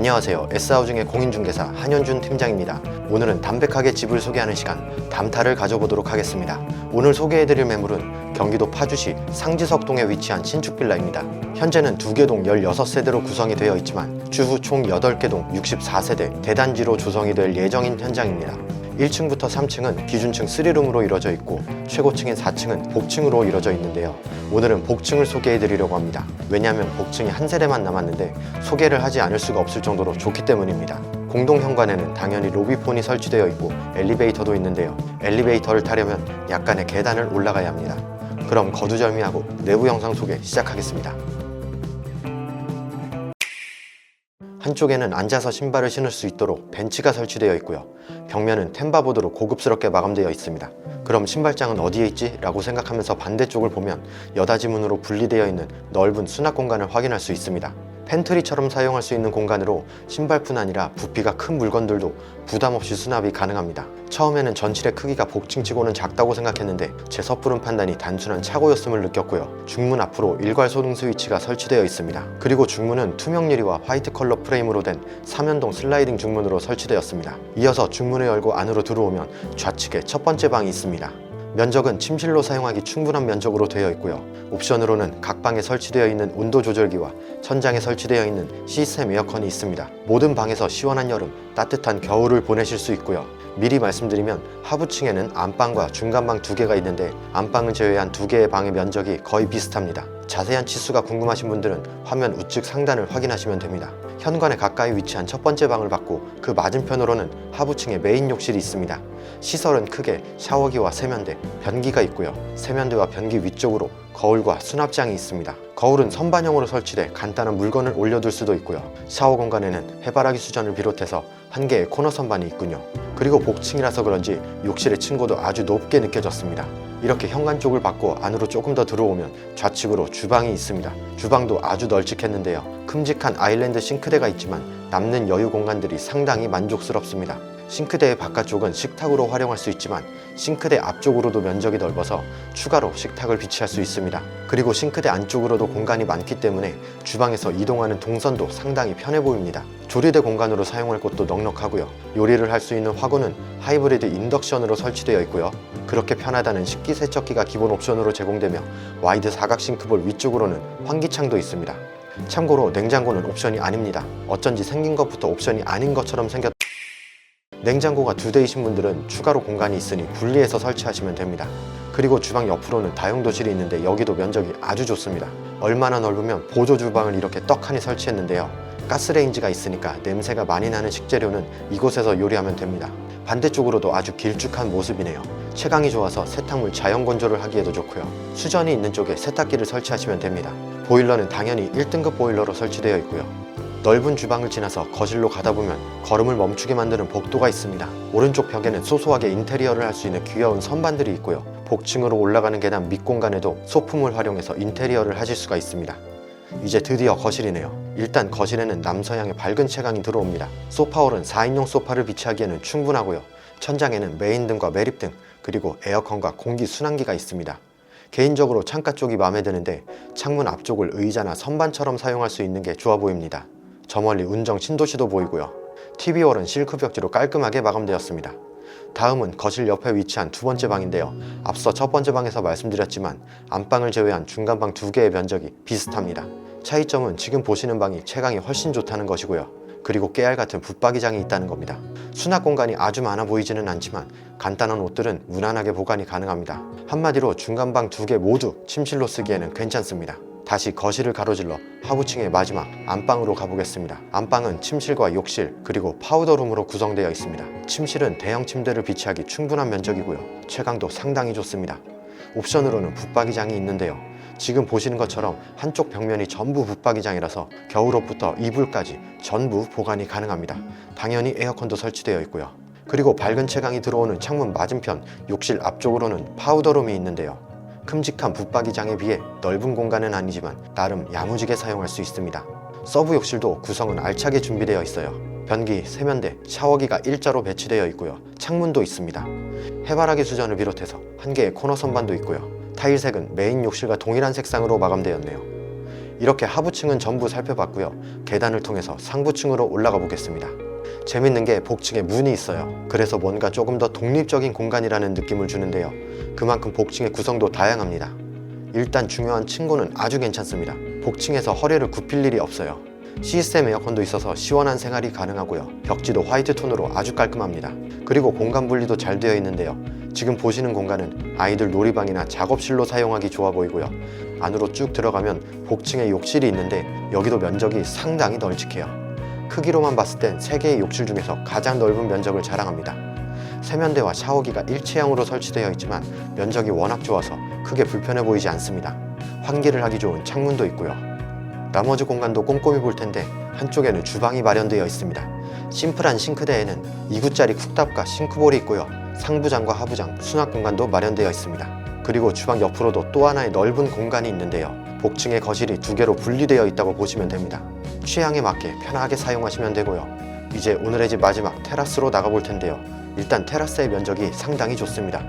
안녕하세요. S하우징의 공인중개사 한현준 팀장입니다. 오늘은 담백하게 집을 소개하는 시간 담타를 가져보도록 하겠습니다. 오늘 소개해드릴 매물은 경기도 파주시 상지석동에 위치한 신축 빌라입니다. 현재는 두개 동 16세대로 구성이 되어 있지만 추후 총 8개 동 64세대 대단지로 조성이 될 예정인 현장입니다. 1층부터 3층은 기준층 3룸으로 이루어져 있고 최고층인 4층은 복층으로 이루어져 있는데요. 오늘은 복층을 소개해 드리려고 합니다. 왜냐하면 복층이 한 세대만 남았는데 소개를 하지 않을 수가 없을 정도로 좋기 때문입니다. 공동 현관에는 당연히 로비폰이 설치되어 있고 엘리베이터도 있는데요. 엘리베이터를 타려면 약간의 계단을 올라가야 합니다. 그럼 거두절미하고 내부 영상 소개 시작하겠습니다. 한쪽에는 앉아서 신발을 신을 수 있도록 벤치가 설치되어 있고요. 벽면은 템바보드로 고급스럽게 마감되어 있습니다. 그럼 신발장은 어디에 있지? 라고 생각하면서 반대쪽을 보면 여닫이 문으로 분리되어 있는 넓은 수납 공간을 확인할 수 있습니다. 팬트리처럼 사용할 수 있는 공간으로 신발뿐 아니라 부피가 큰 물건들도 부담 없이 수납이 가능합니다. 처음에는 전실의 크기가 복층치고는 작다고 생각했는데 제 섣부른 판단이 단순한 착오였음을 느꼈고요. 중문 앞으로 일괄 소등 스위치가 설치되어 있습니다. 그리고 중문은 투명 유리와 화이트 컬러 프레임으로 된 3연동 슬라이딩 중문으로 설치되었습니다. 이어서 중문을 열고 안으로 들어오면 좌측에 첫 번째 방이 있습니다. 면적은 침실로 사용하기 충분한 면적으로 되어 있고요. 옵션으로는 각 방에 설치되어 있는 온도 조절기와 천장에 설치되어 있는 시스템 에어컨이 있습니다. 모든 방에서 시원한 여름, 따뜻한 겨울을 보내실 수 있고요. 미리 말씀드리면 하부층에는 안방과 중간방 두 개가 있는데 안방을 제외한 두 개의 방의 면적이 거의 비슷합니다. 자세한 치수가 궁금하신 분들은 화면 우측 상단을 확인하시면 됩니다. 현관에 가까이 위치한 첫 번째 방을 받고 그 맞은편으로는 하부층에 메인 욕실이 있습니다. 시설은 크게 샤워기와 세면대, 변기가 있고요. 세면대와 변기 위쪽으로 거울과 수납장이 있습니다. 거울은 선반형으로 설치돼 간단한 물건을 올려둘 수도 있고요. 샤워 공간에는 해바라기 수전을 비롯해서 한 개의 코너 선반이 있군요. 그리고 복층이라서 그런지 욕실의 층고도 아주 높게 느껴졌습니다. 이렇게 현관 쪽을 받고 안으로 조금 더 들어오면 좌측으로 주방이 있습니다. 주방도 아주 널찍했는데요. 큼직한 아일랜드 싱크대가 있지만 남는 여유 공간들이 상당히 만족스럽습니다. 싱크대의 바깥쪽은 식탁으로 활용할 수 있지만 싱크대 앞쪽으로도 면적이 넓어서 추가로 식탁을 비치할 수 있습니다. 그리고 싱크대 안쪽으로도 공간이 많기 때문에 주방에서 이동하는 동선도 상당히 편해 보입니다. 조리대 공간으로 사용할 곳도 넉넉하고요. 요리를 할 수 있는 화구는 하이브리드 인덕션으로 설치되어 있고요. 그렇게 편하다는 식기세척기가 기본 옵션으로 제공되며 와이드 사각 싱크볼 위쪽으로는 환기창도 있습니다. 참고로 냉장고는 옵션이 아닙니다. 어쩐지 생긴 것부터 옵션이 아닌 것처럼 생겼 냉장고가 두 대이신 분들은 추가로 공간이 있으니 분리해서 설치하시면 됩니다. 그리고 주방 옆으로는 다용도실이 있는데 여기도 면적이 아주 좋습니다. 얼마나 넓으면 보조 주방을 이렇게 떡하니 설치했는데요. 가스레인지가 있으니까 냄새가 많이 나는 식재료는 이곳에서 요리하면 됩니다. 반대쪽으로도 아주 길쭉한 모습이네요. 채광이 좋아서 세탁물 자연 건조를 하기에도 좋고요. 수전이 있는 쪽에 세탁기를 설치하시면 됩니다. 보일러는 당연히 1등급 보일러로 설치되어 있고요. 넓은 주방을 지나서 거실로 가다 보면 걸음을 멈추게 만드는 복도가 있습니다. 오른쪽 벽에는 소소하게 인테리어를 할 수 있는 귀여운 선반들이 있고요. 복층으로 올라가는 계단 밑공간에도 소품을 활용해서 인테리어를 하실 수가 있습니다. 이제 드디어 거실이네요. 일단 거실에는 남서향의 밝은 채광이 들어옵니다. 소파홀은 4인용 소파를 비치하기에는 충분하고요. 천장에는 메인등과 매립등, 그리고 에어컨과 공기 순환기가 있습니다. 개인적으로 창가 쪽이 마음에 드는데 창문 앞쪽을 의자나 선반처럼 사용할 수 있는 게 좋아 보입니다. 저 멀리 운정 신도시도 보이고요. TV홀은 실크 벽지로 깔끔하게 마감되었습니다. 다음은 거실 옆에 위치한 두 번째 방인데요. 앞서 첫 번째 방에서 말씀드렸지만 안방을 제외한 중간방 두 개의 면적이 비슷합니다. 차이점은 지금 보시는 방이 채광이 훨씬 좋다는 것이고요. 그리고 깨알 같은 붙박이장이 있다는 겁니다. 수납 공간이 아주 많아 보이지는 않지만 간단한 옷들은 무난하게 보관이 가능합니다. 한마디로 중간방 두 개 모두 침실로 쓰기에는 괜찮습니다. 다시 거실을 가로질러 하부층의 마지막 안방으로 가보겠습니다. 안방은 침실과 욕실 그리고 파우더룸으로 구성되어 있습니다. 침실은 대형 침대를 비치하기 충분한 면적이고요. 채광도 상당히 좋습니다. 옵션으로는 붙박이장이 있는데요. 지금 보시는 것처럼 한쪽 벽면이 전부 붙박이장이라서 겨울옷부터 이불까지 전부 보관이 가능합니다. 당연히 에어컨도 설치되어 있고요. 그리고 밝은 채광이 들어오는 창문 맞은편 욕실 앞쪽으로는 파우더룸이 있는데요. 큼직한 붙박이장에 비해 넓은 공간은 아니지만 나름 야무지게 사용할 수 있습니다. 서브 욕실도 구성은 알차게 준비되어 있어요. 변기, 세면대, 샤워기가 일자로 배치되어 있고요. 창문도 있습니다. 해바라기 수전을 비롯해서 한 개의 코너 선반도 있고요. 타일색은 메인 욕실과 동일한 색상으로 마감되었네요. 이렇게 하부층은 전부 살펴봤고요. 계단을 통해서 상부층으로 올라가 보겠습니다. 재밌는 게 복층에 문이 있어요. 그래서 뭔가 조금 더 독립적인 공간이라는 느낌을 주는데요. 그만큼 복층의 구성도 다양합니다. 일단 중요한 층고는 아주 괜찮습니다. 복층에서 허리를 굽힐 일이 없어요. 시스템 에어컨도 있어서 시원한 생활이 가능하고요. 벽지도 화이트 톤으로 아주 깔끔합니다. 그리고 공간 분리도 잘 되어 있는데요. 지금 보시는 공간은 아이들 놀이방이나 작업실로 사용하기 좋아 보이고요. 안으로 쭉 들어가면 복층에 욕실이 있는데 여기도 면적이 상당히 널찍해요. 크기로만 봤을 땐 세개의 욕실 중에서 가장 넓은 면적을 자랑합니다. 세면대와 샤워기가 일체형으로 설치되어 있지만 면적이 워낙 좋아서 크게 불편해 보이지 않습니다. 환기를 하기 좋은 창문도 있고요. 나머지 공간도 꼼꼼히 볼 텐데 한쪽에는 주방이 마련되어 있습니다. 심플한 싱크대에는 2구짜리 쿡탑과 싱크볼이 있고요. 상부장과 하부장, 수납 공간도 마련되어 있습니다. 그리고 주방 옆으로도 또 하나의 넓은 공간이 있는데요. 복층의 거실이 두 개로 분리되어 있다고 보시면 됩니다. 취향에 맞게 편하게 사용하시면 되고요. 이제 오늘의 집 마지막 테라스로 나가볼 텐데요. 일단 테라스의 면적이 상당히 좋습니다.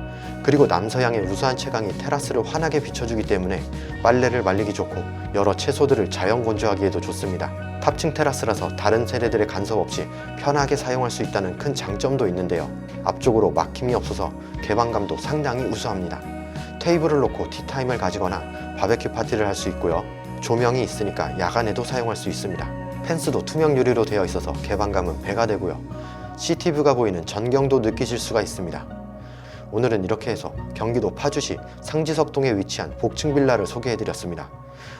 그리고 남서양의 우수한 채광이 테라스를 환하게 비춰주기 때문에 빨래를 말리기 좋고 여러 채소들을 자연 건조하기에도 좋습니다. 탑층 테라스라서 다른 세대들의 간섭 없이 편하게 사용할 수 있다는 큰 장점도 있는데요. 앞쪽으로 막힘이 없어서 개방감도 상당히 우수합니다. 테이블을 놓고 티타임을 가지거나 바베큐 파티를 할 수 있고요. 조명이 있으니까 야간에도 사용할 수 있습니다. 펜스도 투명 유리로 되어 있어서 개방감은 배가 되고요. 시티뷰가 보이는 전경도 느끼실 수가 있습니다. 오늘은 이렇게 해서 경기도 파주시 상지석동에 위치한 복층 빌라를 소개해드렸습니다.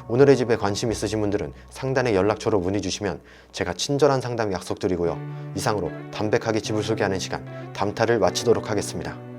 오늘의 집에 관심 있으신 분들은 상단의 연락처로 문의 주시면 제가 친절한 상담 약속드리고요. 이상으로 담백하게 집을 소개하는 시간 담타를 마치도록 하겠습니다.